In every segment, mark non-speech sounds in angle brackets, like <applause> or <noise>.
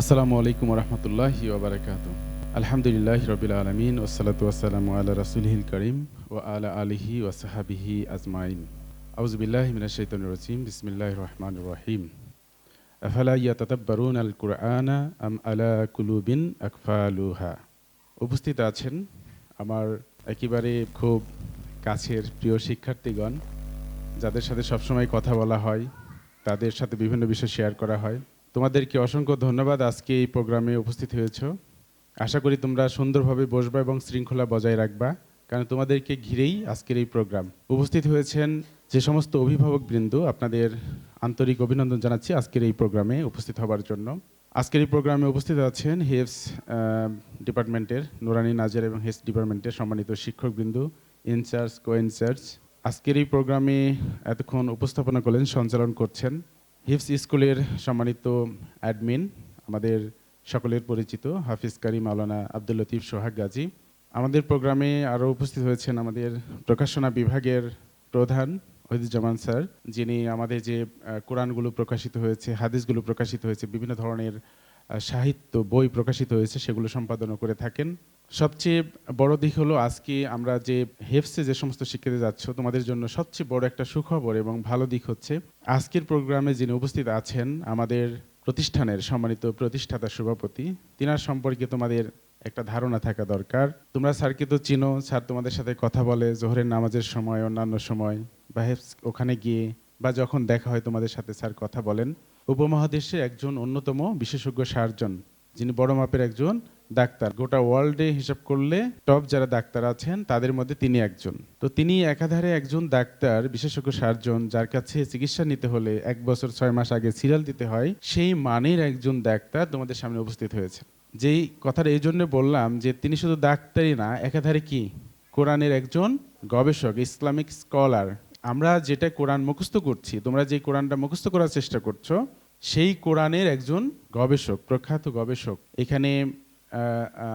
আসসালামু আলাইকুম রহমতুল্লাহ ওবরাকাত আলহামদুলিল্লাহ রবিল আলমিন ওসালাত ওয়াসালাম আল্লাহ রাসুলহিল করিম ও আলা আলিহি ওসাহাবিহি আজমাইন। আউজবিল্লাহ মিনাশাইতান রজিম বিসমিল্লাহ রহমান রহিম। আফালা ইয়াতাতাব্বারুন আল কুরআনা আম আলা কুলুবিন আকফালুহা? উপস্থিত আছেন আমার একেবারে খুব কাছের প্রিয় শিক্ষার্থীগণ, যাদের সাথে সবসময় কথা বলা হয়, তাদের সাথে বিভিন্ন বিষয় শেয়ার করা হয়। তোমাদেরকে অসংখ্য ধন্যবাদ আজকে এই প্রোগ্রামে উপস্থিত হয়েছ। আশা করি তোমরা সুন্দরভাবে বসবা এবং শৃঙ্খলা বজায় রাখবা, কারণ তোমাদেরকে ঘিরেই আজকের এই প্রোগ্রাম। উপস্থিত হয়েছেন যে সমস্ত অভিভাবক বৃন্দ, আপনাদের আন্তরিক অভিনন্দন জানাচ্ছি আজকের এই প্রোগ্রামে উপস্থিত হবার জন্য। আজকের এই প্রোগ্রামে উপস্থিত আছেন হেফস ডিপার্টমেন্টের নুরানি নাজার এবং হেফস ডিপার্টমেন্টের সম্মানিত শিক্ষকবৃন্দ, ইনচার্জ কো ইনচার্জ আজকের এই প্রোগ্রামে এতক্ষণ উপস্থাপনা করলেন, সঞ্চালন করছেন হিফস স্কুলের সম্মানিত অ্যাডমিন, আমাদের সকলের পরিচিত হাফিজ কারি মাওলানা আব্দুল লতিফ সোহাগ গাজী। আমাদের প্রোগ্রামে আরও উপস্থিত হয়েছেন আমাদের প্রকাশনা বিভাগের প্রধান ওহিদুজ্জামান স্যার, যিনি আমাদের যে কোরআনগুলো প্রকাশিত হয়েছে, হাদিসগুলো প্রকাশিত হয়েছে, বিভিন্ন ধরনের সাহিত্য বই প্রকাশিত হয়েছে, সেগুলো সম্পাদনা করে থাকেন। সবচেয়ে বড় দিক হলো আজকে আমরা যে হেফসে যে সমস্ত শিক্ষাতে যাচ্ছ, তোমাদের জন্য সবচেয়ে বড় একটা সুখবর এবং ভালো দিক হচ্ছে, আজকের প্রোগ্রামে যিনি উপস্থিত আছেন আমাদের প্রতিষ্ঠানের সম্মানিত প্রতিষ্ঠাতা সভাপতি, তিনার সম্পর্কে তোমাদের একটা ধারণা থাকা দরকার। তোমরা স্যারকে তো চিনো, স্যার তোমাদের সাথে কথা বলে, জোহরের নামাজের সময়, অন্যান্য সময়, বা হেফস ওখানে গিয়ে, বা যখন দেখা হয় তোমাদের সাথে স্যার কথা বলেন। উপমহাদেশে একজন অন্যতম বিশেষজ্ঞ সার্জন, যিনি বড় মাপের একজন ডাক্তার। গোটা ওয়ার্ল্ডে হিসাব করলে টপ যারা ডাক্তার আছেন, তাদের মধ্যে তিনি একজন। তো তিনি একাধারে একজন ডাক্তার, বিশেষজ্ঞ সার্জন, যার কাছে চিকিৎসা নিতে হলে এক বছর ছয় মাস আগে সিরিয়াল দিতে হয়, সেই মানের একজন ডাক্তার তোমাদের সামনে উপস্থিত হয়েছে। যেই কথাটা এই জন্য বললাম যে তিনি শুধু ডাক্তারই না, একাধারে কি? কোরআনের একজন গবেষক, ইসলামিক স্কলার। আমরা যেটা কোরআন মুখস্থ করছি, তোমরা যে কোরআনটা মুখস্থ করার চেষ্টা করছ, সেই কোরআনের একজন গবেষক, প্রখ্যাত গবেষক। এখানে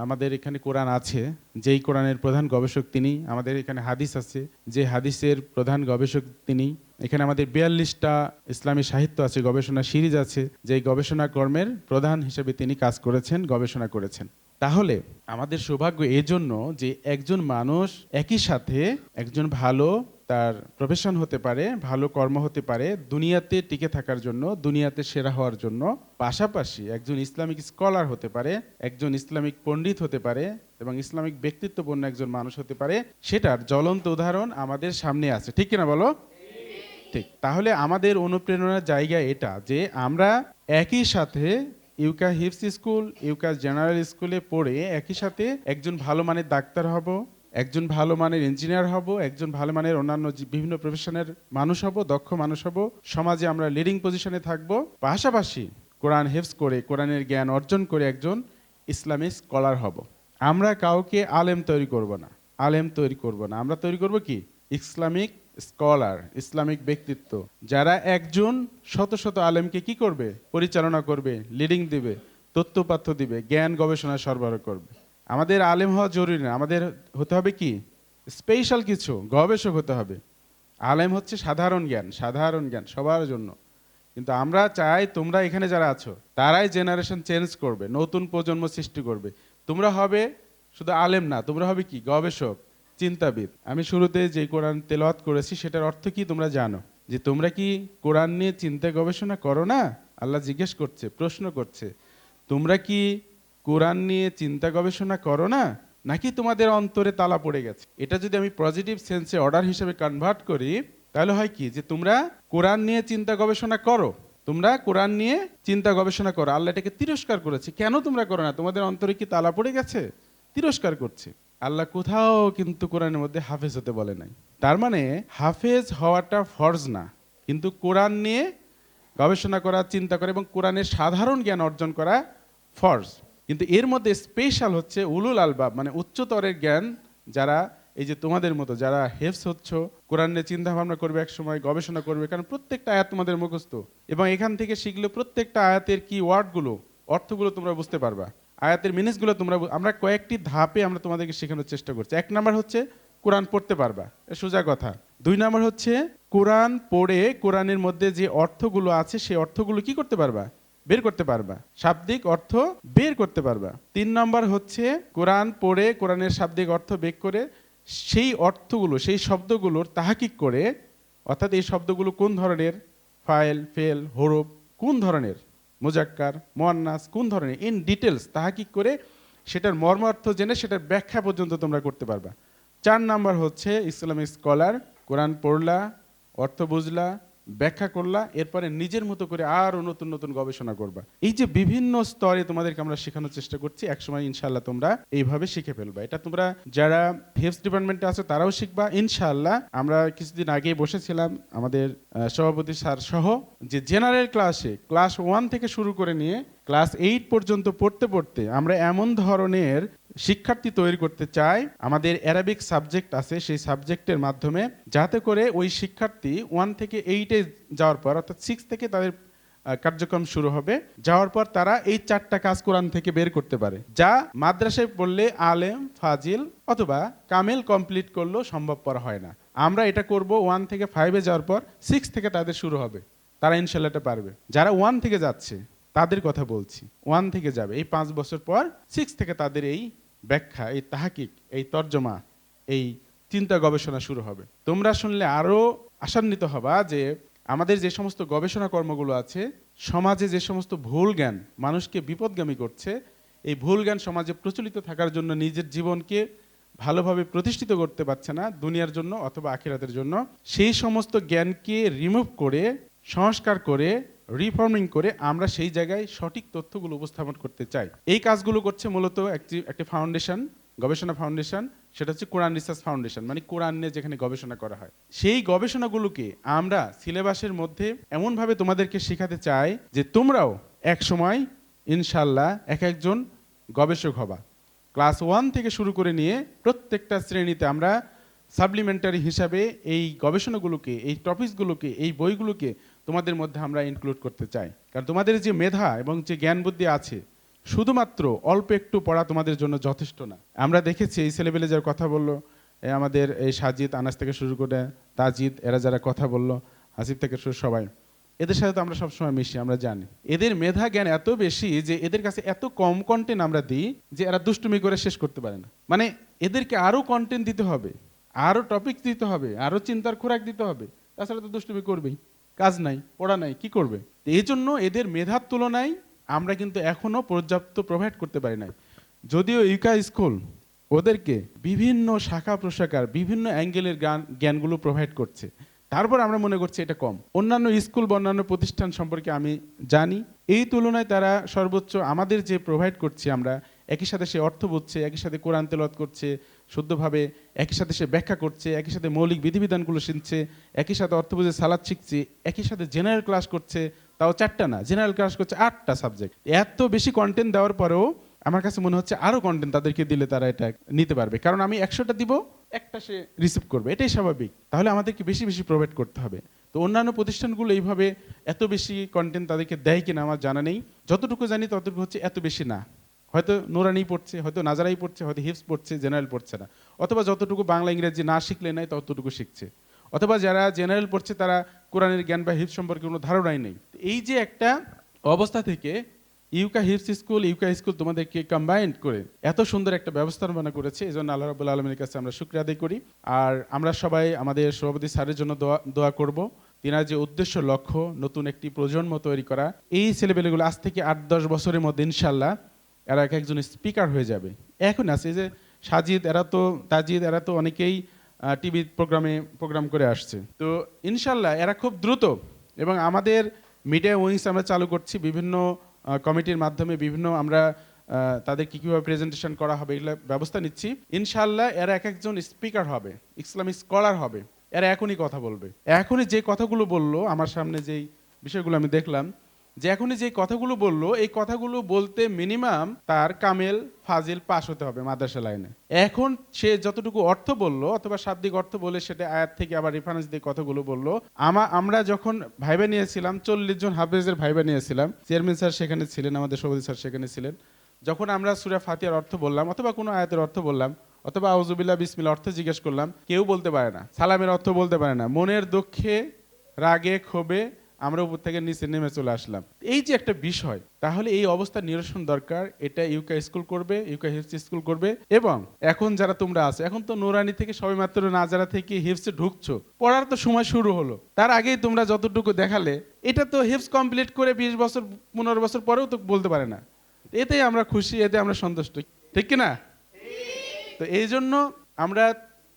আমাদের এখানে কোরআন আছে, যেই কোরআনের প্রধান গবেষক তিনি, আমাদের এখানে হাদিস আছে, যে হাদিসের প্রধান গবেষক তিনি, এখানে আমাদের বিয়াল্লিশটা ইসলামী সাহিত্য আছে, গবেষণা সিরিজ আছে, যেই গবেষণা কর্মের প্রধান হিসেবে তিনি কাজ করেছেন, গবেষণা করেছেন। তাহলে আমাদের সৌভাগ্য এজন্য যে একজন মানুষ একই সাথে একজন ভালো তার প্রফেশন হতে পারে, ভালো কর্ম হতে পারে, দুনিয়াতে টিকে থাকার জন্য, দুনিয়াতে সেরা হওয়ার জন্য। পাশাপাশি একজন ইসলামিক স্কলার হতে পারে, একজন ইসলামিক পণ্ডিত হতে পারে এবং ইসলামিক ব্যক্তিত্বপূর্ণ একজন মানুষ হতে পারে। সেটার জ্বলন্ত উদাহরণ আমাদের সামনে আছে। ঠিক কিনা বলো? ঠিক। তাহলে আমাদের অনুপ্রেরণার জায়গা এটা যে আমরা একই সাথে ইউকা হিপস স্কুল, ইউকা জেনারেল স্কুলে পড়ে একই সাথে একজন ভালো মানের ডাক্তার হব একজন ভালো মানের ইঞ্জিনিয়ার হব, একজন ভালো মানের অন্যান্য বিভিন্ন প্রফেশনের মানুষ হব, দক্ষ মানুষ হব। সমাজে আমরা লিডিং পজিশনে থাকব। পাশাপাশি কোরআন হেফস করে, কোরআনের জ্ঞান অর্জন করে একজন ইসলামিক স্কলার হব। আমরা কাউকে আলেম তৈরি করব না। আলেম তৈরি করব না। আমরা তৈরি করব কি? ইসলামিক স্কলার ইসলামিক ব্যক্তিত্ব। যারা একজন শত শত আলেমকে কি করবে? পরিচালনা করবে লিডিং দিবে তথ্যপাথ্য দিবে, জ্ঞান গবেষণা সরবরাহ করবে। আমাদের আলেম হওয়া জরুরি না। আমাদের হতে হবে কি? স্পেশাল কিছু, গবেষক হতে হবে। আলেম হচ্ছে সাধারণ জ্ঞান সাধারণ জ্ঞান সবার জন্য। কিন্তু আমরা চাই তোমরা এখানে যারা আছো, তারাই জেনারেশন চেঞ্জ করবে, নতুন প্রজন্ম সৃষ্টি করবে। তোমরা হবে শুধু আলেম না, তোমরা হবে কি? গবেষক, চিন্তাবিদ। আমি শুরুতে যে কোরআন তেলাওয়াত করেছি, সেটার অর্থ কি তোমরা জানো? যে তোমরা কি কোরআন নিয়ে চিন্তা গবেষণা করো না? আল্লাহ জিজ্ঞেস করছে, প্রশ্ন করছে। তোমরা কি কোরআন নিয়ে চিন্তা গবেষণা করো না, নাকি তোমাদের অন্তরে তালা পড়ে গেছে? এটা যদি আমি পজিটিভ সেন্সে অর্ডার হিসেবে কনভার্ট করি, তাহলে হয় কি? যে তোমরা কোরআন নিয়ে চিন্তা গবেষণা করো। তোমরা কোরআন নিয়ে চিন্তা গবেষণা করো। আল্লাহ এটাকে তিরস্কার করেছে। কেন তোমরা করো না? তোমাদের অন্তরে কি তালা পড়ে গেছে? তিরস্কার করছে। আল্লাহ কোথাও কিন্তু কোরআনের মধ্যে হাফেজ হতে বলে নাই। তার মানে হাফেজ হওয়াটা ফরজ না। কিন্তু কোরআন নিয়ে গবেষণা করা, চিন্তা করা এবং কোরআনের সাধারণ জ্ঞান অর্জন করা ফরজ। কিন্তু এর মধ্যে স্পেশাল হচ্ছে উলুল আলবাব মানে উচ্চতরের জ্ঞান যারা, এই যে তোমাদের মতো যারা হেফস হচ্ছ, কোরআন চিন্তা ভাবনা করবে এক সময়, গবেষণা করবে, কারণ প্রত্যেকটা আয়াত তোমাদের মুখস্থ। এবং এখান থেকে শিখলে প্রত্যেকটা আয়াতের কি ওয়ার্ডগুলো, অর্থগুলো তোমরা বুঝতে পারবা। আয়াতের মিনিসগুলো তোমরা আমরা কয়েকটি ধাপে আমরা তোমাদেরকে শেখানোর চেষ্টা করছি। এক নাম্বার হচ্ছে কোরআন পড়তে পারবা সোজা কথা। দুই নাম্বার হচ্ছে কোরআন পড়ে কোরআনের মধ্যে যে অর্থগুলো আছে, সেই অর্থগুলো কি করতে পারবা? বের করতে পারবা। শাব্দিক অর্থ বের করতে পারবা। তিন নম্বর হচ্ছে কোরআন পড়ে, কোরআনের শাব্দিক অর্থ বের করে, সেই অর্থগুলো, সেই শব্দগুলোর তাহাকিক করে, অর্থাৎ এই শব্দগুলো কোন ধরনের? ফাইল, ফেল, হরফ, কোন ধরনের? মোজাক্কার, মোয়ান্নাস, কোন ধরনের? ইন ডিটেলস তাহাকিক করে সেটার মর্মার্থ জেনে সেটার ব্যাখ্যা পর্যন্ত তোমরা করতে পারবা। চার নাম্বার হচ্ছে ইসলামিক স্কলার, কোরআন পড়লা, অর্থ বুঝলা ব্যাখ্যা করলা, এরপরে নিজের মতো করে আরও নতুন নতুন গবেষণা করবা। এই যে বিভিন্ন স্তরে তোমাদেরকে আমরা শেখানোর চেষ্টা করছি, একসময় ইনশাল্লাহ তোমরা এইভাবে শিখে ফেলবা। এটা তোমরা যারা হেলথ ডিপার্টমেন্টে আছে, তারাও শিখবা। ইনশাল্লাহ আমরা কিছুদিন আগেই বসেছিলাম আমাদের সভাপতি স্যার সহ যে জেনারেল ক্লাসে, ক্লাস ওয়ান থেকে শুরু করে নিয়ে ক্লাস এইট পর্যন্ত পড়তে পড়তে আমরা এমন ধরনের শিক্ষার্থী তৈরি করতে চাই আমাদের অ্যারাবিক সাবজেক্ট আছে, সেই সাবজেক্টের মাধ্যমে, যাতে করে ওই শিক্ষার্থী ওয়ান থেকে এইটে যাওয়ার পর, অর্থাৎ সিক্স থেকে তাদের কার্যক্রম শুরু হবে, যাওয়ার পর তারা এই চারটা কাজ কোরআন থেকে বের করতে পারে, যা মাদ্রাসায় পড়লে আলেম, ফাজিল অথবা কামেল কমপ্লিট করলেও সম্ভবপর হয় না। আমরা এটা করব ওয়ান থেকে ফাইভে যাওয়ার পর সিক্স থেকে তাদের শুরু হবে, তারা ইনশাল্লাহ এটা পারবে। যারা ওয়ান থেকে যাচ্ছে, তাদের কথা বলছি ওয়ান থেকে যাবে, এই পাঁচ বছর পর সিক্স থেকে তাদের এই ব্যাখ্যা, এই তাহাকিক, এই তর্জমা, এই চিন্তা গবেষণা শুরু হবে। তোমরা শুনলে আরও আশান্বিত হবা যে আমাদের যে সমস্ত গবেষণা কর্মগুলো আছে, সমাজে যে সমস্ত ভুল জ্ঞান মানুষকে বিপদগামী করছে, এই ভুল জ্ঞান সমাজে প্রচলিত থাকার জন্য নিজের জীবনকে ভালোভাবে প্রতিষ্ঠিত করতে পারছে না দুনিয়ার জন্য অথবা আখিরাতের জন্য, সেই সমস্ত জ্ঞানকে রিমুভ করে, সংস্কার করে রিফর্মিং করে আমরা সেই জায়গায় সঠিক তথ্যগুলো উপস্থাপন করতে চাই। এই কাজগুলো করছে মূলত একটি একটি ফাউন্ডেশন গবেষণা ফাউন্ডেশন সেটা হচ্ছে কোরআন রিসার্চ ফাউন্ডেশন মানে কোরআন নিয়ে যেখানে গবেষণা করা হয়। সেই গবেষণাগুলোকে আমরা সিলেবাসের মধ্যে এমনভাবে তোমাদেরকে শেখাতে চাই যে তোমরাও এক সময় ইনশাল্লাহ এক একজন গবেষক হবা। ক্লাস ওয়ান থেকে শুরু করে নিয়ে প্রত্যেকটা শ্রেণীতে আমরা সাপ্লিমেন্টারি হিসাবে এই গবেষণাগুলোকে, এই টপিকসগুলোকে এই বইগুলোকে তোমাদের মধ্যে আমরা ইনক্লুড করতে চাই। কারণ তোমাদের যে মেধা এবং যে জ্ঞান বুদ্ধি আছে, শুধুমাত্র অল্প একটু পড়া তোমাদের জন্য যথেষ্ট না। আমরা দেখেছি, এই ছেলেবেলে যার কথা বলল আমাদের এই সাজিদ, আনাস থেকে শুরু করে তাজিদ, এরা যারা কথা বলল হাসিব থেকে শুরু সবাই, এদের সাথে তো আমরা সবসময় মিশি, আমরা জানি। এদের মেধা জ্ঞান এত বেশি যে এদের কাছে এত কম কন্টেন্ট আমরা দিই যে এরা দুষ্টুমি করে শেষ করতে পারে না। মানে এদেরকে আরও কন্টেন্ট দিতে হবে আরও টপিক দিতে হবে আরও চিন্তার খোরাক দিতে হবে। তাছাড়া তো দুষ্টুমি করবেই। কাজ নাই, পড়া নাই, কি করবে? এই জন্য এদের মেধার তুলনায় আমরা কিন্তু এখনও পর্যাপ্ত প্রোভাইড করতে পারি নাই। যদিও ইউকা স্কুল ওদেরকে বিভিন্ন শাখা প্রশাখার বিভিন্ন অ্যাঙ্গেলের জ্ঞান, জ্ঞানগুলো প্রোভাইড করছে। তারপর আমরা মনে করছি এটা কম। অন্যান্য স্কুল বা অন্যান্য প্রতিষ্ঠান সম্পর্কে আমি জানি। এই তুলনায় তারা সর্বোচ্চ আমাদের যে প্রোভাইড করছি আমরা, একই সাথে সে অর্থ বুঝছে, একই সাথে কোরআন তেলত করছে শুদ্ধভাবে একই সাথে সে ব্যাখ্যা করছে, একই সাথে মৌলিক বিধিবিধানগুলো শিখছে, একই সাথে অর্থ বুঝে সালাদ শিখছে, একই সাথে জেনারেল ক্লাস করছে, তাও চারটা না জেনারেল ক্লাস করছে আটটা সাবজেক্ট এত বেশি কন্টেন্ট দেওয়ার পরেও আমার কাছে মনে হচ্ছে আরও কন্টেন্ট তাদেরকে দিলে তারা এটা নিতে পারবে। কারণ আমি একশোটা দিব, একটা সে রিসিভ করবে, এটাই স্বাভাবিক। তাহলে আমাদেরকে বেশি বেশি প্রোভাইড করতে হবে। তো অন্যান্য প্রতিষ্ঠানগুলো এইভাবে এত বেশি কন্টেন্ট তাদেরকে দেয় কিনা আমার জানা নেই। যতটুকু জানি ততটুকু হচ্ছে এত বেশি না। হয়তো নোরানি পড়ছে, হয়তো নাজারাই পড়ছে, হয়তো হিপস পড়ছে, জেনারেল পড়ছে না। অথবা যতটুকু বাংলা ইংরেজি না শিখলে নাই, ততটুকু শিখছে। অথবা যারা জেনারেল পড়ছে, তারা কোরআনের জ্ঞান বা হিপস সম্পর্কে কোনো ধারণাই নেই। এই যে একটা অবস্থা থেকে ইউকা হিপস স্কুল, ইউকা স্কুল তোমাদেরকে কম্বাইন্ড করে এত সুন্দর একটা ব্যবস্থাপনা করেছে এই জন্য আল্লাহ রবুল্লা আলমীর কাছে আমরা শুক্রিয়া আদায় করি। আর আমরা সবাই আমাদের সভাপতি স্যারের জন্য দোয়া দোয়া করব। তিনার যে উদ্দেশ্য, লক্ষ্য, নতুন একটি প্রজন্ম তৈরি করা, এই ছেলেপেলেগুলো আজ থেকে আট দশ বছরের মধ্যে ইনশাল্লাহ এরা এক একজন স্পিকার হয়ে যাবে। এখন আছে যে সাজিদ এরা তো তাজিদ এরা তো অনেকেই টিভি প্রোগ্রামে প্রোগ্রাম করে আসছে। তো ইনশাল্লাহ এরা খুব দ্রুত এবং আমাদের মিডিয়া উইংস আমরা চালু করছি বিভিন্ন কমিটির মাধ্যমে বিভিন্ন আমরা আহ, তাদেরকে কীভাবে প্রেজেন্টেশন করা হবে এগুলো ব্যবস্থা নিচ্ছি। ইনশাল্লাহ এরা এক একজন স্পিকার হবে ইসলামিক স্কলার হবে। এরা এখনই কথা বলবে। এখনই যে কথাগুলো বলল আমার সামনে যেই বিষয়গুলো আমি দেখলাম যে এখনই যে কথাগুলো বলল, এই কথাগুলো বলতে মিনিমাম তার কামেল ফাজিল পাশ হতে হবে মাদ্রাসা লাইনে। এখন সে যতটুকু অর্থ বলল, অথবা শাব্দিক অর্থ বলে সেটা আয়াত থেকে আবার রেফারেন্স দিয়ে কথাগুলো বলল, আমা, আমরা যখন ভাইবা নিয়েছিলাম, চল্লিশ জন হাফেজের ভাইবা নিয়েছিলাম, চেয়ারম্যান স্যার সেখানে ছিলেন, আমাদের সভাপতি স্যার সেখানে ছিলেন, যখন আমরা সুরা ফাতিয়ার অর্থ বললাম, অথবা কোনো আয়াতের অর্থ বললাম, অথবা আউজুবিল্লাহ বিসমিল অর্থ জিজ্ঞেস করলাম, কেউ বলতে পারে না, সালামের অর্থ বলতে পারে না, মনের দুঃখে, রাগে, ক্ষোভে আমরা উপর থেকে নিচে নেমে চলে আসলাম। এই যে একটা বিষয়, তাহলে এই অবস্থা নিরসন দরকার। এটা ইউকা স্কুল করবে ইউকা হিপস স্কুল করবে এবং এখন যারা তোমরা আছো, এখন তো নোরানি থেকে সবে মাত্র নাজারা থেকে হিপসে ঢুকছো, পড়ার তো সময় শুরু হলো। তার আগেই তোমরা যতটুকু দেখালে, এটা তো হিপস কমপ্লিট করে বিশ বছর, পনেরো বছর পরেও তো বলতে পারে না। এতেই আমরা খুশি, এতে আমরা সন্তুষ্ট, ঠিক কি না তো এই জন্য আমরা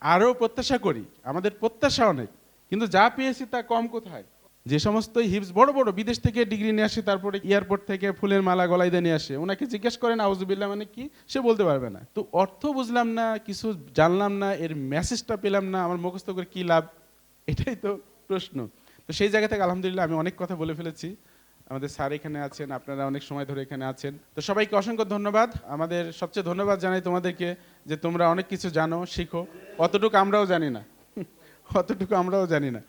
আরও প্রত্যাশা করি, আমাদের প্রত্যাশা অনেক, কিন্তু যা পেয়েছি তা কম কোথায়? যে সমস্ত হিপস বড় বড় বিদেশ থেকে ডিগ্রি নিয়ে আসে, তারপরে এয়ারপোর্ট থেকে ফুলের মালা গলায় দিয়ে নিয়ে আসে, ওনাকে জিজ্ঞেস করেন আউজুবিল্লাহ মানে কি? সে বলতে পারবে না। তো অর্থ বুঝলাম না, কিছু জানলাম না, এর মেসেজটা পেলাম না, আমার মুখস্থ করে কি লাভ? এটাই তো প্রশ্ন। তো সেই জায়গা থেকে আলহামদুলিল্লাহ আমি অনেক কথা বলে ফেলেছি। আমাদের স্যার এখানে আছেন, আপনারা অনেক সময় ধরে এখানে আছেন। তো সবাইকে অসংখ্য ধন্যবাদ। আমাদের সবচেয়ে ধন্যবাদ জানাই তোমাদেরকে যে তোমরা অনেক কিছু জানো, শিখো। অতটুকু আমরাও জানি না। <laughs> অতটুকু আমরাও জানি না।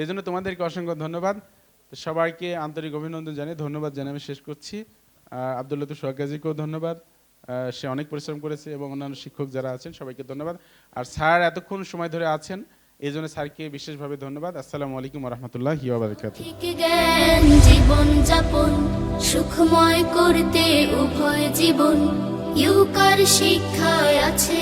এই জন্য তোমাদেরকে অসংখ্য ধন্যবাদ। সবাইকে আন্তরিক অভিনন্দন জানিয়ে ধন্যবাদ জানিয়ে আমি শেষ করছি। আহ, আব্দুল লতুফ সোহাগাজিকেও ধন্যবাদ। সে অনেক পরিশ্রম করেছে এবং অন্যান্য শিক্ষক যারা আছেন সবাইকে ধন্যবাদ। আর স্যার এতক্ষণ সময় ধরে আছেন এই জন্য স্যারকে বিশেষভাবে ধন্যবাদ। আসসালামু আলাইকুম রহমতুল্লাহ জীবন যাপন সুখময় করতে উভয় জীবন। ইউকার শিক্ষায় আছে